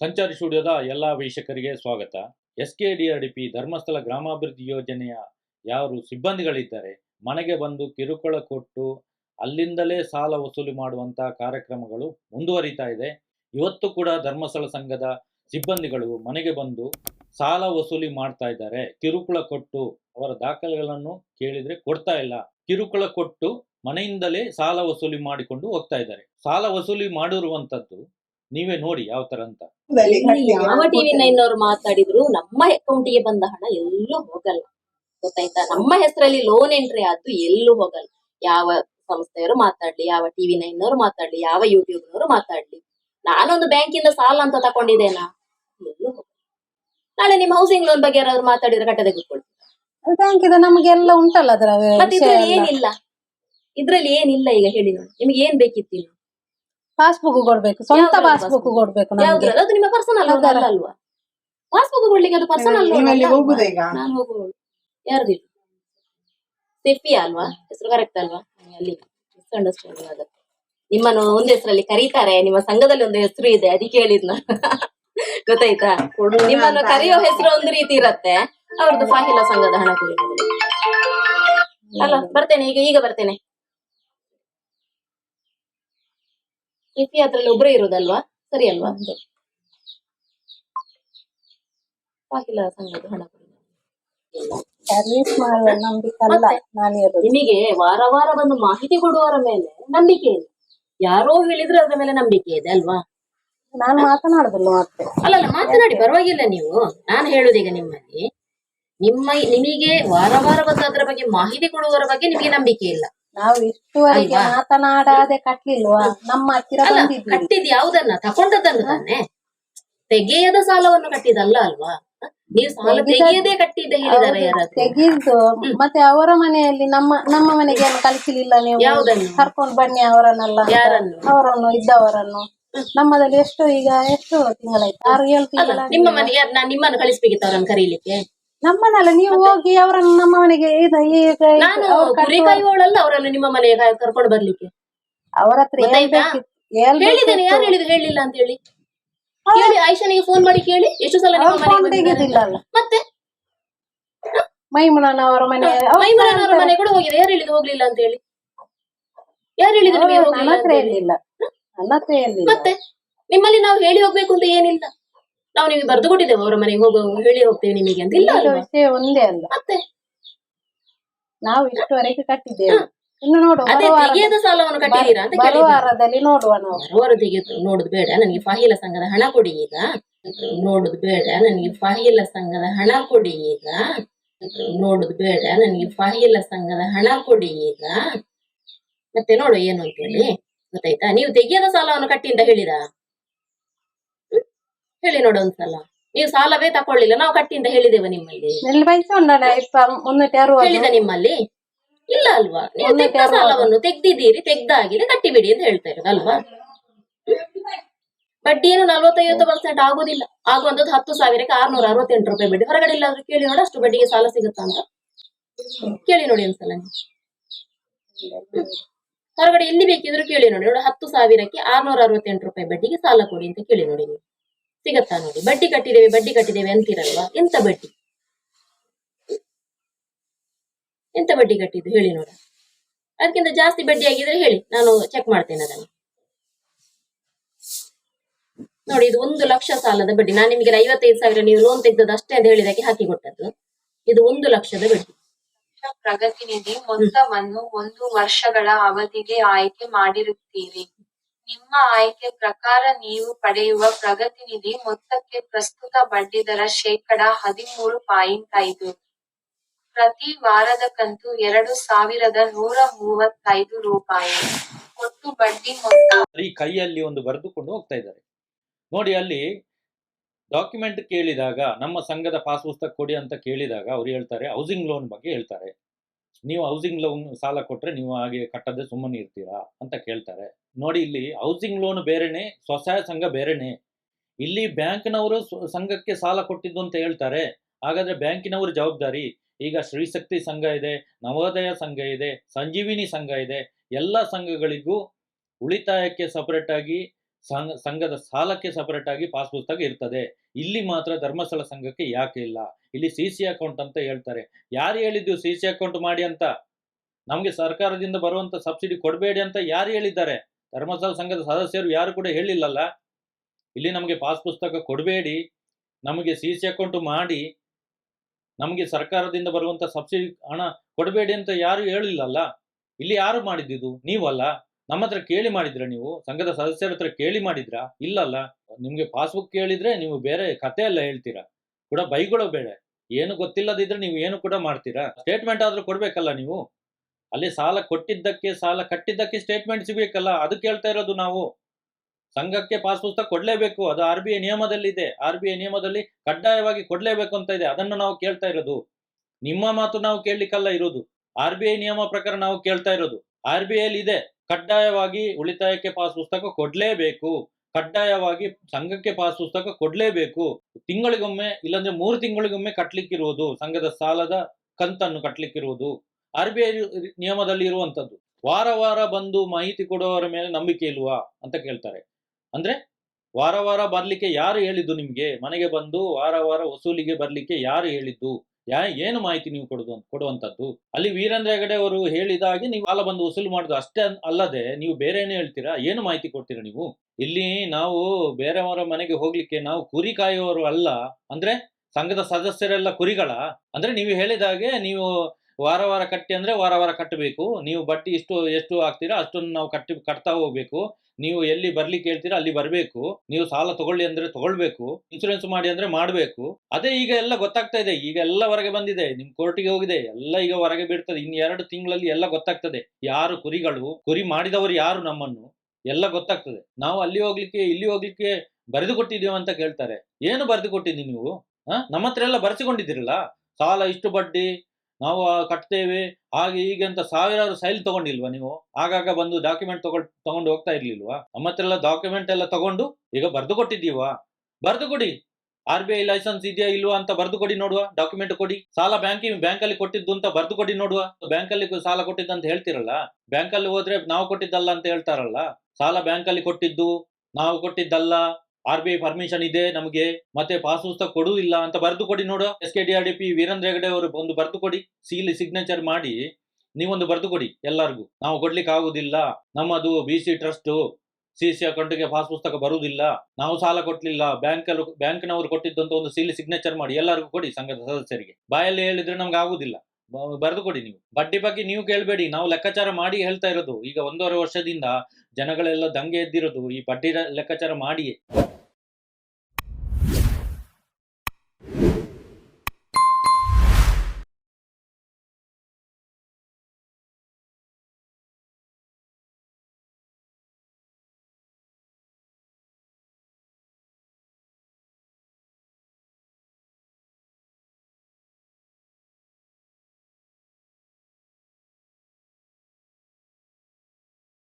ಸಂಚಾರಿ ಸ್ಟುಡಿಯೋದ ಎಲ್ಲ ವೀಕ್ಷಕರಿಗೆ ಸ್ವಾಗತ. S K D R D P Dharmasthala ಗ್ರಾಮಾಭಿವೃದ್ಧಿ ಯೋಜನೆಯ ಯಾರು ಸಿಬ್ಬಂದಿಗಳಿದ್ದಾರೆ, ಮನೆಗೆ ಬಂದು ಕಿರುಕುಳ ಕೊಟ್ಟು ಅಲ್ಲಿಂದಲೇ ಸಾಲ ವಸೂಲಿ ಮಾಡುವಂತಹ ಕಾರ್ಯಕ್ರಮಗಳು ಮುಂದುವರಿತಾ ಇದೆ. ಇವತ್ತು ಕೂಡ ಧರ್ಮಸ್ಥಳ ಸಂಘದ ಸಿಬ್ಬಂದಿಗಳು ಮನೆಗೆ ಬಂದು ಸಾಲ ವಸೂಲಿ ಮಾಡ್ತಾ ಇದ್ದಾರೆ. ಕಿರುಕುಳ ಕೊಟ್ಟು ಅವರ ದಾಖಲೆಗಳನ್ನು ಕೇಳಿದ್ರೆ ಕೊಡ್ತಾ ಇಲ್ಲ. ಕಿರುಕುಳ ಕೊಟ್ಟು ಮನೆಯಿಂದಲೇ ಸಾಲ ವಸೂಲಿ ಮಾಡಿಕೊಂಡು ಹೋಗ್ತಾ ಇದ್ದಾರೆ. ಸಾಲ ವಸೂಲಿ ಮಾಡಿರುವಂತದ್ದು ನೀವೇ ನೋಡಿ ಯಾವ ತರ ಅಂತ. ಯಾವ ಟಿವಿ ನೈನ್ ಅವ್ರು ಮಾತಾಡಿದ್ರು ನಮ್ಮ ಅಕೌಂಟಿಗೆ ಬಂದ ಹಣ ಎಲ್ಲೂ ಹೋಗಲ್ಲ. ಗೊತ್ತಾಯ್ತಾ? ನಮ್ಮ ಹೆಸರಲ್ಲಿ ಲೋನ್ ಎಂಟ್ರಿ ಆದ್ದು ಎಲ್ಲೂ ಹೋಗಲ್ಲ. ಯಾವ ಸಂಸ್ಥೆಯವರು ಮಾತಾಡ್ಲಿ ಯಾವ ಟಿವಿ ನೈನ್ ಅವರು ಮಾತಾಡ್ಲಿ ಯಾವ ಯೂಟ್ಯೂಬ್ ನವರು ಮಾತಾಡ್ಲಿ. ನಾನೊಂದು ಬ್ಯಾಂಕಿಂದ ಸಾಲ ಅಂತ ತಕೊಂಡಿದ್ದೇನಾ? ಎಲ್ಲೂ ಹೋಗಲ್ಲ. ನಾಳೆ ನಿಮ್ಮ ಹೌಸಿಂಗ್ ಲೋನ್ ಬಗ್ಗೆ ಯಾರಾದ್ರು ಮಾತಾಡಿದ್ರೆ ಕಟ್ಟದೆ ಕೂತ್ಕೊಳ್ತೀವಿ ಬ್ಯಾಂಕ್ ಇದು ನಮ್ಗೆಲ್ಲ ಉಂಟಲ್ಲ ಅದರ ಮತ್ತೆ ಇದ್ರಲ್ಲಿ ಏನಿಲ್ಲ? ಇದ್ರಲ್ಲಿ ಏನಿಲ್ಲ ಈಗ ಹೇಳಿ ನೋಡಿ. ನಿಮ್ಗೆ ಏನ್ ಬೇಕಿತ್ತು ಪಾಸ್ಬುಕ್ ಕೊಡ್ಬೇಕು ಸ್ವಂತ ಯಾವ್ದ್ರಲ್ಲಿ ಪಾಸ್ಬುಕ್ passbook? ಕೊಡ್ಬೇಕು ನಮ್ಗೆ. ಯಾವ್ದ್ರಲ್ಲಿ? ಅದು ನಿಮ್ಮ ಪರ್ಸನಲ್ ಅದರ- ಅಲ್ವಾ ಪಾಸ್ಬುಕ್ ಕೊಡ್ಲಿಕ್ಕೆ ಅದು ಪರ್ಸನಲ್ ಲೋನ್ ನೀವಲ್ಲಿ ಹೋಗುದಾ ಈಗ? ನಾನು ಹೋಗುವಳು ಯಾರ್ದಿಲ್ಲ? ಸೆಫಿಯಾ ಅಲ್ವಾ? ಹೆಸರು ಕರೆಕ್ಟ್ ಅಲ್ವಾ? ಅಲ್ಲಿ ಮಿಸ್ಅಂಡರ್ಸ್ಟ್ಯಾಂಡಿಂಗ್ ಆಗುತ್ತೆ. ನಿಮ್ಮನ್ನು ಒಂದು ಹೆಸರಲ್ಲಿ ಕರೀತಾರೆ ನಿಮ್ಮ ಸಂಘದಲ್ಲಿ ಒಂದು ಹೆಸರು ಇದೆ ಅದಕ್ಕೆ ಹೇಳಿದ್ ನಾನು ಗೊತ್ತಾಯ್ತಾ ನಿಮ್ಮನ್ನು ಕರೆಯೋ ಹೆಸರು ಒಂದು ರೀತಿ ಇರತ್ತೆ. ಅವ್ರದ್ದು ಫಾಹಿಲ ಸಂಘದ ಹಣ ಕುರಿತು ಅಲ್ಲ ಬರ್ತೇನೆ ಈಗ ಈಗ ಬರ್ತೇನೆ. ಸೆಫಿಯಾ ಅದ್ರಲ್ಲಿ ಒಬ್ಬರೇ ಇರೋದಲ್ವಾ? ಸರಿ ಅಲ್ವಾ? ಸಂಘದ ಹಣ ನಿಮಗೆ ವಾರ ವಾರ ಬಂದು ಮಾಹಿತಿ ಕೊಡುವರ ಮೇಲೆ ನಂಬಿಕೆ ಇದೆ ಯಾರೋ ಹೇಳಿದ್ರೆ ಅದ್ರ ಮೇಲೆ ನಂಬಿಕೆ ಇದೆ ಅಲ್ವಾ? ನಾನು ಮಾತನಾಡುದಿಲ್ಲ ಮತ್ತೆ? ಅಲ್ಲ ಮಾತನಾಡಿ ಪರವಾಗಿಲ್ಲ ನೀವು. ನಾನು ಹೇಳುದೀಗ ನಿಮ್ಮಲ್ಲಿ. ನಿಮ್ಮ ನಿಮಗೆ ವಾರ ವಾರ ಬಂದು ಅದರ ಬಗ್ಗೆ ಮಾಹಿತಿ ಕೊಡುವರ ಬಗ್ಗೆ ನಿಮಗೆ ನಂಬಿಕೆ ಇಲ್ಲ. ನಾವು ಇಷ್ಟುವರೆಗೆ ಅಲ್ವಾ? ಮಾತನಾಡದೆ ಕಟ್ಲಿಲ್ವಾ ನಮ್ಮ ಹತ್ತಿರ ಅಲ್ಲ ಬಂದಿದ್ದೀವಿ. ಕಟ್ಟಿದ್ ಯಾವ್ದನ್ನ ತಕೊಂಡದ್ದನ್ನು ತಾನೆ? ತೆಗೆಯದ ಸಾಲವನ್ನು ಕಟ್ಟಿದಲ್ಲ ಅಲ್ವಾ? ಹ? ನೀವು ಸಾಲ ತೆಗೆದ- ತೆಗೆಯದೇ ಕಟ್ಟಿದ್ದ ಹೇಳಿದಾರೆ ಯಾರಾದ್ರೂ? ತೆಗೆದು. ಮತ್ತೆ ಅವರ ಮನೆಯಲ್ಲಿ ನಮ್ಮ ನಮ್ಮ ಮನೆಗೆ ಏನು ಕಳಿಸಲಿಲ್ಲ ನೀವು? ಯಾವ್ದನ್ನು? ಕರ್ಕೊಂಡು ಬನ್ನಿ ಅವರನ್ನೆಲ್ಲ ಅಂತ. ಯಾರನ್ನು? ಅವರನ್ನು ಇದ್ದವರನ್ನು. ನಮ್ಮದಲ್ಲಿ ಎಷ್ಟು ಈಗ ಎಷ್ಟು ತಿಂಗಳಾಯ್ತು? ಆರು ಏಳು ಅಲ್ಲ ತಿಂಗಳ ನಿಮ್ಮ ಮನೆ ಯಾರ್- ನಾನ್ ನಿಮ್ಮನ್ನು ಕಳಿಸ್ಬೇಕಿತ್ತು ಅವರನ್ನು ಕರೀಲಿಕ್ಕೆ. ನಮ್ಮನ್ನಲ್ಲ ನೀವು ಹೋಗಿ ಅವರನ್ನು ನಮ್ಮ ಮನೆಗೆ ಇದು ಈಗ ಇದು ನಾನು ಅವ್ರು ಕುರಿ ಕಟ್ಟುವ- ಕಾಯುವವಳಲ್ಲ ಅವರನ್ನು ನಿಮ್ಮ ಮನೆಗೆ ಕರ್- ಕರ್ಕೊಂಡು ಬರ್ಲಿಕ್ಕೆ. ಅವರ ಹತ್ರ ಗೊತ್ತಾಯ್ತಾ? ಹೇಳ್ಬೇಕಿತ್ತು. ಹೇಳ್ಬೇಕಿತ್ತು. ಹೇಳಿದ್ದೇನೆ ಯಾರು ಹೇಳಿದ್ರು ಹೇಳಿಲ್ಲ ಅಂತ ಹೇಳಿ ಕೇಳಿ ಆಯ್ಷನಿಗೆ ಫೋನ್ ಮಾಡಿ ಕೇಳಿ. ಎಷ್ಟು ಸಲ ನಿಮ್ಮ ಅವ್ರು ಮನೆಗೆ phone ಬಂದಿದ್ದಾರೆ ಅಂತ. ಮತ್ತೆ? ಮನೆ ಅವ್ರು ಅವರ ಮನೆ ಕೂಡ ಹೋಗಿದೆ. ಯಾರು ಹೇಳಿದ್ರು ಹೋಗ್ಲಿಲ್ಲ ಅಂತ ಹೇಳಿ ಯಾರು ಹೇಳಿದ್ರು ನಿಮಗೆ ನನ್ನ ಹೋಗ್ಲಿಲ್ಲ ಹತ್ರ ಅಂತ ಹೇಳಿ? ಹೇಳಿಲ್ಲ ನನ್ನ ಹತ್ರ ಹೇಳಿಲ್ಲ. ಮತ್ತೆ? ನಿಮ್ಮಲ್ಲಿ ನಾವು ಹೇಳಿ ಹೋಗ್ಬೇಕು ಅಂತ ಏನಿಲ್ಲ. ನಾವು ನಿಮಗೆ ಬರೆದು ಕೊಟ್ಟಿದ್ದೇವೆ ಅವರ ಮನೆಗೆ ಹೋಗ ಹೇಳಿ ಹೋಗ್ತೇವೆ ನಿಮಗೆ ಅಂತ. ಇಲ್ಲ ಅಲ್ವಾ? ವಿಷಯ ಒಂದೇ ಅಲ್ಲ. ಮತ್ತೆ? ನಾವು ಇಷ್ಟುವರೆಗೆ ಕಟ್ಟಿದ್ದೇವೆ. ಇನ್ನು ನೋಡುವ ಅದೇ ಬರುವ ತೆಗೆಯದ ಸಾಲವನ್ನು ಕಟ್ಟಿದ್ದೀರಾ ಅಂತ ಬರುವ ಕೇಳಿದ್ರು ವಾರದಲ್ಲಿ ನೋಡುವ ನಾವು. ಬರುವರು ತೆಗೆದು ನೋಡುದು ಬೇಡ ನನಗೆ ಫಾಹಿಲ ಸಂಘದ ಹಣ ಕೊಡಿ ಈಗ. ನೋಡುದು ಬೇಡ ನನಗೆ ಫಾಹಿಲ ಸಂಘದ ಹಣ ಕೊಡಿ ಈಗ. ನೋಡುದು ಬೇಡ ನನಗೆ ಫಾಹಿಲ ಸಂಘದ ಹಣ ಕೊಡಿ ಈಗ. ಮತ್ತೆ ನೋಡು ಏನು ಅಂತೇಳಿ ಗೊತ್ತಾಯ್ತಾ? ನೀವು ತೆಗೆಯದ ಸಾಲವನ್ನು ಕಟ್ಟಿ ಅಂತ ಹೇಳಿದ? ಹೇಳಿ ನೋಡು ಒಂದ್ಸಲ ನೀವು ಸಾಲವೇ ತಕೊಳ್ಳಿಲ್ಲ. ನಾವು ಕಟ್ಟಿಯಿಂದ ಹೇಳಿದೆವು ನಿಮ್ಮಲ್ಲಿ. ಅರವತ್ತು ಹೇಳಿದ ನಿಮ್ಮಲ್ಲಿ? ಇಲ್ಲ ಅಲ್ವಾ? ನೀವು ಮುನ್ನೂರ ತೆಗ್ದ ಸಾಲವನ್ನು ತೆಗ್ದಿದ್ದೀರಿ ತೆಗ್ದಾಗಿದೆ ಕಟ್ಟಿಬಿಡಿ ಅಂತ ಹೇಳ್ತಾ ಇರೋದು ಅಲ್ವಾ? ಬಡ್ಡಿ ಏನು ನಲ್ವತ್ತೈವತ್ತು ಪರ್ಸೆಂಟ್ ಆಗುದಿಲ್ಲ. ಆಗುವಂತದ್ದು ಹತ್ತು ಸಾವಿರಕ್ಕೆ ಆರ್ನೂರ ಅರವತ್ತೆಂಟು ರೂಪಾಯಿ ಬಡ್ಡಿ. ಹೊರಗಡೆ ಇಲ್ಲಾದ್ರೂ ಕೇಳಿ ನೋಡಿ ಅಷ್ಟು ಬಡ್ಡಿಗೆ ಸಾಲ ಸಿಗುತ್ತಾ ಅಂತ. ಕೇಳಿ ನೋಡಿ ಒಂದ್ಸಲ. ನೀವು ಹೊರಗಡೆ ಎಲ್ಲಿ ಬೇಕಿದ್ರು ಕೇಳಿ ನೋಡಿ. ನೋಡಿ ಹತ್ತು ಸಾವಿರಕ್ಕೆ ಆರ್ನೂರ ಅರವತ್ತೆಂಟು ರೂಪಾಯಿ ಬಡ್ಡಿಗೆ ಸಾಲ ಕೊಡಿ ಅಂತ ಕೇಳಿ ನೋಡಿ ನೀವು. ಸಿಗತ್ತಾ ನೋಡಿ. ಬಡ್ಡಿ ಕಟ್ಟಿದ್ದೇವೆ ಬಡ್ಡಿ ಕಟ್ಟಿದ್ದೇವೆ ಅಂತೀರಲ್ವಾ? ಎಂತ ಬಡ್ಡಿ? ಎಂತ ಬಡ್ಡಿ ಕಟ್ಟಿದ್ದು ಹೇಳಿ ನೋಡ. ಅದಕ್ಕಿಂತ ಜಾಸ್ತಿ ಬಡ್ಡಿ ಆಗಿದ್ರೆ ಹೇಳಿ, ನಾನು ಚೆಕ್ ಮಾಡ್ತೇನೆ ಅದನ್ನು. ನೋಡಿ, ಇದು ಒಂದು ಲಕ್ಷ ಸಾಲದ ಬಡ್ಡಿ. ನಾನು ನಿಮಗೆ ಐವತ್ತೈದು ಸಾವಿರ ನೀವು ಲೋನ್ ತೆಗೆದದ್ದು ಅಷ್ಟೇ ಅಂತ ಹೇಳಿದಕ್ಕೆ ಹಾಕಿ ಕೊಟ್ಟದ್ದು. ಇದು ಒಂದು ಲಕ್ಷದ ಬಡ್ಡಿ. ಪ್ರಗತಿ ನಿಧಿ ಮೊತ್ತವನ್ನು ಒಂದು ವರ್ಷಗಳ ಅವಧಿಗೆ ಆಯ್ಕೆ ಮಾಡಿರುತ್ತೀರಿ. ನಿಮ್ಮ ಆಯ್ಕೆ ಪ್ರಕಾರ ನೀವು ಪಡೆಯುವ ಪ್ರಗತಿನಿಧಿ ಮೊತ್ತಕ್ಕೆ ಪ್ರಸ್ತುತ ಬಡ್ಡಿದರ ಶೇಕಡ ಹದಿಮೂರು ಪಾಯಿಂಟ್ ಐದು. ಪ್ರತಿ ವಾರದ ಕಂತು ಎರಡು ಸಾವಿರದ ನೂರ ಮೂವತ್ತೈದು ರೂಪಾಯಿ. ಒಟ್ಟು ಬಡ್ಡಿ ಮೊತ್ತ ಈ ಕೈಯಲ್ಲಿ ಒಂದು ಬರೆದುಕೊಂಡು ಹೋಗ್ತಾ ಇದ್ದಾರೆ. ನೋಡಿ, ಅಲ್ಲಿ ಡಾಕ್ಯುಮೆಂಟ್ ಕೇಳಿದಾಗ, ನಮ್ಮ ಸಂಘದ ಪಾಸ್ ಪುಸ್ತಕ ಕೊಡಿ ಅಂತ ಕೇಳಿದಾಗ ಅವ್ರು ಹೇಳ್ತಾರೆ ಹೌಸಿಂಗ್ ಲೋನ್ ಬಗ್ಗೆ ಹೇಳ್ತಾರೆ. ನೀವು ಹೌಸಿಂಗ್ ಲೋನ್ ಸಾಲ ಕೊಟ್ರೆ ನೀವು ಹಾಗೆ ಕಟ್ಟದೆ ಸುಮ್ಮನೆ ಇರ್ತೀರಾ ಅಂತ ಕೇಳ್ತಾರೆ. ನೋಡಿ ಇಲ್ಲಿ ಹೌಸಿಂಗ್ ಲೋನ್ ಬೇರೆನೆ, ಸ್ವಸಹಾಯ ಸಂಘ ಬೇರೆನೆ. ಇಲ್ಲಿ ಬ್ಯಾಂಕ್ನವರು ಸಂಘಕ್ಕೆ ಸಾಲ ಕೊಟ್ಟಿದ್ದು ಅಂತ ಹೇಳ್ತಾರೆ. ಹಾಗಾದ್ರೆ ಬ್ಯಾಂಕಿನವರು ಜವಾಬ್ದಾರಿ, ಈಗ ಶ್ರೀಶಕ್ತಿ ಸಂಘ ಇದೆ, ನವೋದಯ ಸಂಘ ಇದೆ, ಸಂಜೀವಿನಿ ಸಂಘ ಇದೆ, ಎಲ್ಲ ಸಂಘಗಳಿಗೂ ಉಳಿತಾಯಕ್ಕೆ ಸಪರೇಟ್ ಆಗಿ ಸಂಘ, ಸಂಘದ ಸಾಲಕ್ಕೆ ಸಪರೇಟ್ ಆಗಿ ಪಾಸ್ ಪುಸ್ತಕ ಇರ್ತದೆ. ಇಲ್ಲಿ ಮಾತ್ರ ಧರ್ಮಸ್ಥಳ ಸಂಘಕ್ಕೆ ಯಾಕೆ ಇಲ್ಲ? ಇಲ್ಲಿ ಸಿ ಸಿ ಅಕೌಂಟ್ ಅಂತ ಹೇಳ್ತಾರೆ. ಯಾರು ಹೇಳಿದ್ದು ಸಿ ಸಿ ಅಕೌಂಟ್ ಮಾಡಿ ಅಂತ? ನಮಗೆ ಸರ್ಕಾರದಿಂದ ಬರುವಂತ ಸಬ್ಸಿಡಿ ಕೊಡಬೇಡಿ ಅಂತ ಯಾರು ಹೇಳಿದ್ದಾರೆ? ಧರ್ಮಸ್ಥಳ ಸಂಘದ ಸದಸ್ಯರು ಯಾರು ಕೂಡ ಹೇಳಿಲ್ಲಲ್ಲ? ಇಲ್ಲಿ ನಮಗೆ ಪಾಸ್ ಪುಸ್ತಕ ಕೊಡಬೇಡಿ. ನಮಗೆ ಸಿ ಸಿ ಅಕೌಂಟ್ ಮಾಡಿ. ನಮಗೆ ಸರ್ಕಾರದಿಂದ ಬರುವಂತ ಸಬ್ಸಿಡಿ ಹಣ ಕೊಡಬೇಡಿ ಅಂತ ಯಾರು ಹೇಳಿಲ್ಲಲ್ಲ? ಇಲ್ಲಿ ಯಾರು ಮಾಡಿದ್ದು ನೀವಲ್ಲ? ನಮ್ಮ ಹತ್ರ ಕೇಳಿ ಮಾಡಿದ್ರ ನೀವು? ಸಂಘದ ಸದಸ್ಯರ ಹತ್ರ ಕೇಳಿ ಮಾಡಿದ್ರಾ? ಇಲ್ಲಲ್ಲ. ನಿಮ್ಗೆ ಪಾಸ್ಬುಕ್ ಕೇಳಿದ್ರೆ ನೀವು ಬೇರೆ ಕತೆ ಎಲ್ಲ ಹೇಳ್ತೀರಾ? ಕೂಡ ಬೈಗಳು ಬೇಡ. ಏನು ಗೊತ್ತಿಲ್ಲದಿದ್ರೆ ನೀವು ಏನು ಕೂಡ ಮಾಡ್ತೀರಾ? ಸ್ಟೇಟ್ಮೆಂಟ್ ಆದ್ರೂ ಕೊಡ್ಬೇಕಲ್ಲ ನೀವು? ಅಲ್ಲಿ ಸಾಲ ಕೊಟ್ಟಿದ್ದಕ್ಕೆ, ಸಾಲ ಕಟ್ಟಿದ್ದಕ್ಕೆ ಸ್ಟೇಟ್ಮೆಂಟ್ ಸಿಗ್ಬೇಕಲ್ಲ? ಅದು ಹೇಳ್ತಾ ಇರೋದು ನಾವು. ಸಂಘಕ್ಕೆ ಪಾಸ್ ಪುಸ್ತಕ ಕೊಡ್ಲೇಬೇಕು. ಅದು ಆರ್ ಬಿ ಐ ನಿಯಮದಲ್ಲಿ ಇದೆ ಆರ್ ಬಿ ಐ ನಿಯಮದಲ್ಲಿ ಕಡ್ಡಾಯವಾಗಿ ಕೊಡ್ಲೇಬೇಕು ಅಂತ ಇದೆ. ಅದನ್ನು ನಾವು ಕೇಳ್ತಾ ಇರೋದು. ನಿಮ್ಮ ಮಾತು ನಾವು ಕೇಳಲಿಕ್ಕಲ್ಲ ಇರೋದು. ಆರ್ ಬಿ ಐ ನಿಯಮ ಪ್ರಕಾರ ನಾವು ಕೇಳ್ತಾ ಇರೋದು. ಆರ್ ಬಿ ಐ ಇದೆ. ಕಡ್ಡಾಯವಾಗಿ ಉಳಿತಾಯಕ್ಕೆ ಪಾಸ್ ಪುಸ್ತಕ ಕೊಡ್ಲೇಬೇಕು. ಕಡ್ಡಾಯವಾಗಿ ಸಂಘಕ್ಕೆ ಪಾಸ್ ಪುಸ್ತಕ ಕೊಡ್ಲೇಬೇಕು. ತಿಂಗಳಿಗೊಮ್ಮೆ ಇಲ್ಲಾಂದ್ರೆ ಮೂರು ತಿಂಗಳಿಗೊಮ್ಮೆ ಕಟ್ಲಿಕ್ಕಿರುವುದು, ಸಂಘದ ಸಾಲದ ಕಂತನ್ನು ಕಟ್ಲಿಕ್ಕಿರುವುದು, ಆರ್ ಬಿ ಐ ನಿಯಮದಲ್ಲಿ ಇರುವಂತದ್ದು ವಾರ ವಾರ ಬಂದು ಮಾಹಿತಿ ಕೊಡುವವರ ಮೇಲೆ ನಂಬಿಕೆ ಇಲ್ವಾ ಅಂತ ಕೇಳ್ತಾರೆ. ಅಂದ್ರೆ ವಾರ ವಾರ ಬರ್ಲಿಕ್ಕೆ ಯಾರು ಹೇಳಿದ್ದು ನಿಮ್ಗೆ? ಮನೆಗೆ ಬಂದು ವಾರ ವಾರ ವಸೂಲಿಗೆ ಬರ್ಲಿಕ್ಕೆ ಯಾರು ಹೇಳಿದ್ದು? ಯಾ, ಏನು ಮಾಹಿತಿ ನೀವು ಕೊಡುದು ಕೊಡುವಂತದ್ದು? ಅಲ್ಲಿ ವೀರೇಂದ್ರ ಹೆಗಡೆ ಅವರು ಹೇಳಿದಾಗೆ ನೀವು ಸಾಲ ಬಂದು ವಸೂಲು ಮಾಡುದು ಅಷ್ಟೇ ಅಲ್ಲದೆ ನೀವು ಬೇರೆ ಏನು ಹೇಳ್ತೀರಾ? ಏನು ಮಾಹಿತಿ ಕೊಡ್ತೀರಾ ನೀವು? ಇಲ್ಲಿ ನಾವು ಬೇರೆಯವರ ಮನೆಗೆ ಹೋಗ್ಲಿಕ್ಕೆ ನಾವು ಕುರಿ ಕಾಯುವವರು ಅಲ್ಲ, ಅಂದ್ರೆ ಸಂಘದ ಸದಸ್ಯರೆಲ್ಲ ಕುರಿಗಳ. ಅಂದ್ರೆ ನೀವು ಹೇಳಿದಾಗೆ ನೀವು ವಾರ ವಾರ ಕಟ್ಟಿ ಅಂದ್ರೆ ವಾರ ವಾರ ಕಟ್ಟಬೇಕು. ನೀವು ಬಟ್ಟಿ ಇಷ್ಟು, ಎಷ್ಟು ಹಾಕ್ತೀರಾ ಅಷ್ಟೊಂದು ನಾವು ಕಟ್ಟಿ, ಕಟ್ತಾ ಹೋಗ್ಬೇಕು. ನೀವು ಎಲ್ಲಿ ಬರ್ಲಿಕ್ಕೆ ಹೇಳ್ತೀರಾ ಅಲ್ಲಿ ಬರಬೇಕು. ನೀವು ಸಾಲ ತಗೊಳ್ಳಿ ಅಂದ್ರೆ ತಗೊಳ್ಬೇಕು. ಇನ್ಸೂರೆನ್ಸ್ ಮಾಡಿ ಅಂದ್ರೆ ಮಾಡಬೇಕು. ಅದೇ ಈಗ ಎಲ್ಲ ಗೊತ್ತಾಗ್ತಾ ಇದೆ. ಈಗ ಎಲ್ಲ ಹೊರಗೆ ಬಂದಿದೆ. ನಿಮ್ ಕೋರ್ಟಿಗೆ ಹೋಗಿದೆ. ಎಲ್ಲ ಈಗ ಹೊರಗೆ ಬೀಳ್ತದೆ. ಇನ್ ಎರಡು ತಿಂಗಳಲ್ಲಿ ಎಲ್ಲ ಗೊತ್ತಾಗ್ತದೆ. ಯಾರು ಕುರಿಗಳು, ಕುರಿ ಮಾಡಿದವರು ಯಾರು ನಮ್ಮನ್ನು? ಎಲ್ಲ ಗೊತ್ತಾಗ್ತದೆ. ನಾವು ಅಲ್ಲಿ ಹೋಗ್ಲಿಕ್ಕೆ, ಇಲ್ಲಿ ಹೋಗ್ಲಿಕ್ಕೆ ಬರೆದು ಕೊಟ್ಟಿದ್ದೀವಿ ಅಂತ ಕೇಳ್ತಾರೆ. ಏನು ಬರೆದು ಕೊಟ್ಟಿದ್ದೀವಿ ನೀವು? ನಮ್ಮ ಹತ್ರ ಎಲ್ಲ ಬರೆಸಿಕೊಂಡಿದ್ದೀರಲ್ಲ? ಸಾಲ, ಇಷ್ಟು ಬಡ್ಡಿ ನಾವು ಕಟ್ತೇವೆ. ಹಾಗೆ ಹೀಗೆ ಅಂತ ಸಾವಿರಾರು ಸೈಲ್ ತಗೊಂಡಿಲ್ವಾ ನೀವು? ಆಗಾಗ ಬಂದು ಡಾಕ್ಯುಮೆಂಟ್ ತಗೊಂಡ್ ತಗೊಂಡು ಹೋಗ್ತಾ ಇರ್ಲಿಲ್ವಾ? ನಮ್ಮ ಹತ್ರ ಎಲ್ಲ ಡಾಕ್ಯುಮೆಂಟ್ ಎಲ್ಲ ತಗೊಂಡು ಈಗ ಬರ್ದು ಕೊಟ್ಟಿದ್ದೀವಾ? ಬರ್ದು ಕೊಡಿ. ಆರ್ ಬಿ ಐ ಲೈಸೆನ್ಸ್ ಇದೆಯಾ ಇಲ್ವಾ ಅಂತ ಬರ್ದು ಕೊಡಿ ನೋಡುವ. ಡಾಕ್ಯುಮೆಂಟ್ ಕೊಡಿ. ಸಾಲ ಬ್ಯಾಂಕಿ ಬ್ಯಾಂಕ್ ಅಲ್ಲಿ ಕೊಟ್ಟಿದ್ದು ಅಂತ ಬರ್ದು ಕೊಡಿ ನೋಡುವ. ಬ್ಯಾಂಕ್ ಅಲ್ಲಿ ಸಾಲ ಕೊಟ್ಟಿದ್ದಂತ ಹೇಳ್ತಿರಲ್ಲ? ಬ್ಯಾಂಕ್ ಅಲ್ಲಿ ಹೋದ್ರೆ ನಾವು ಕೊಟ್ಟಿದ್ದಲ್ಲ ಅಂತ ಹೇಳ್ತಾರಲ್ಲ? ಸಾಲ ಬ್ಯಾಂಕ್ ಅಲ್ಲಿ ಕೊಟ್ಟಿದ್ದು, ನಾವು ಕೊಟ್ಟಿದ್ದಲ್ಲ. ಆರ್ ಬಿ ಐ ಪರ್ಮಿಷನ್ ಇದೆ ನಮಗೆ, ಮತ್ತೆ ಪಾಸ್ ಪುಸ್ತಕ ಕೊಡುವುದಿಲ್ಲ ಅಂತ ಬರೆದು ಕೊಡಿ ನೋಡು. S K D R D P Veerendra Hegde ಅವರು ಒಂದು ಬರೆದು ಕೊಡಿ ಸೀಲ್ ಸಿಗ್ನೇಚರ್ ಮಾಡಿ, ನೀವೊಂದು ಬರೆದು ಕೊಡಿ ಎಲ್ಲರಿಗೂ. ನಾವು ಕೊಡ್ಲಿಕ್ಕೆ ಆಗುದಿಲ್ಲ. ನಮ್ಮದು B C trust C C ಅಕೌಂಟ್ಗೆ ಪಾಸ್ ಪುಸ್ತಕ ಬರುವುದಿಲ್ಲ ನಾವು ಸಾಲ ಕೊಟ್ಲಿಲ್ಲ. ಬ್ಯಾಂಕ್ ಬ್ಯಾಂಕ್ನವರು ಕೊಟ್ಟಿದ್ದಂತ ಒಂದು ಸೀಲ್ ಸಿಗ್ನೇಚರ್ ಮಾಡಿ ಎಲ್ಲರಿಗೂ ಕೊಡಿ ಸಂಘದ ಸದಸ್ಯರಿಗೆ. ಬಾಯಲ್ಲಿ ಹೇಳಿದ್ರೆ ನಮ್ಗೆ ಆಗುದಿಲ್ಲ. ಬರೆದು ಕೊಡಿ ನೀವು. ಬಡ್ಡಿ ಬಗ್ಗೆ ನೀವು ಕೇಳಬೇಡಿ. ನಾವು ಲೆಕ್ಕಾಚಾರ ಮಾಡಿ ಹೇಳ್ತಾ ಇರೋದು. ಈಗ ಒಂದೂವರೆ ವರ್ಷದಿಂದ ಜನಗಳೆಲ್ಲ ದಂಗೆ ಎದ್ದಿರೋದು. ಈ ಬಡ್ಡಿ ಲೆಕ್ಕಾಚಾರ ಮಾಡಿಯೇ.